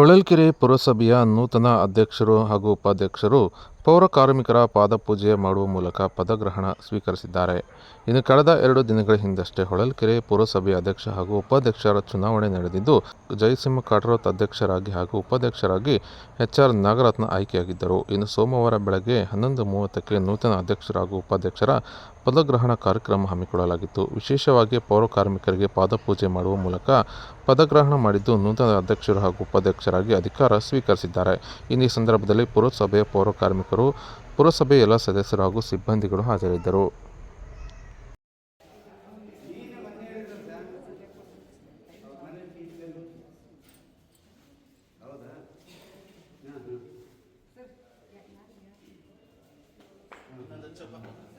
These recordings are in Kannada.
ಹೊಳಲ್ಕೆರೆ ಪುರಸಭೆಯ ನೂತನ ಅಧ್ಯಕ್ಷರು ಹಾಗೂ ಉಪಾಧ್ಯಕ್ಷರು ಪೌರ ಕಾರ್ಮಿಕರ ಪಾದಪೂಜೆ ಮಾಡುವ ಮೂಲಕ ಪದಗ್ರಹಣ ಸ್ವೀಕರಿಸಿದ್ದಾರೆ. ಇನ್ನು ಕಳೆದ ಎರಡು ದಿನಗಳ ಹಿಂದಷ್ಟೇ ಹೊಳಲ್ಕೆರೆ ಪುರಸಭೆ ಅಧ್ಯಕ್ಷ ಹಾಗೂ ಉಪಾಧ್ಯಕ್ಷರ ಚುನಾವಣೆ ನಡೆದಿದ್ದು, ಜಯಸಿಂಹ ಕಾಟ್ರೋತ್ ಅಧ್ಯಕ್ಷರಾಗಿ ಹಾಗೂ ಉಪಾಧ್ಯಕ್ಷರಾಗಿ ಎಚ್ ಆರ್ ನಾಗರತ್ನ ಆಯ್ಕೆಯಾಗಿದ್ದರು. ಇನ್ನು ಸೋಮವಾರ ಬೆಳಗ್ಗೆ ಹನ್ನೊಂದು ಮೂವತ್ತಕ್ಕೆ ನೂತನ ಅಧ್ಯಕ್ಷರ ಹಾಗೂ ಉಪಾಧ್ಯಕ್ಷರ ಪದಗ್ರಹಣ ಕಾರ್ಯಕ್ರಮ ಹಮ್ಮಿಕೊಳ್ಳಲಾಗಿತ್ತು. ವಿಶೇಷವಾಗಿ ಪೌರ ಕಾರ್ಮಿಕರಿಗೆ ಪಾದಪೂಜೆ ಮಾಡುವ ಮೂಲಕ ಪದಗ್ರಹಣ ಮಾಡಿದ್ದು, ನೂತನ ಅಧ್ಯಕ್ಷರು ಹಾಗೂ ಉಪಾಧ್ಯಕ್ಷರಾಗಿ ಅಧಿಕಾರ ಸ್ವೀಕರಿಸಿದ್ದಾರೆ. ಇನ್ನು ಸಂದರ್ಭದಲ್ಲಿ ಪುರಸಭೆಯ ಪೌರ ಕಾರ್ಮಿಕರು ಪುರಸಭೆಯ ಎಲ್ಲ ಸದಸ್ಯರು ಹಾಗೂ ಸಿಬ್ಬಂದಿಗಳು ಹಾಜರಿದ್ದರು. ನಿಮ್ಮ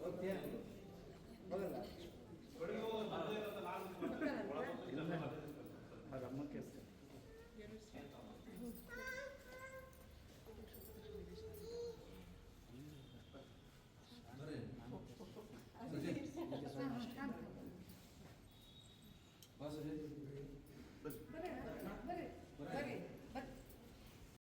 ಹೋಗ್ತೀಯ ಹೋಗಲ್ಲ.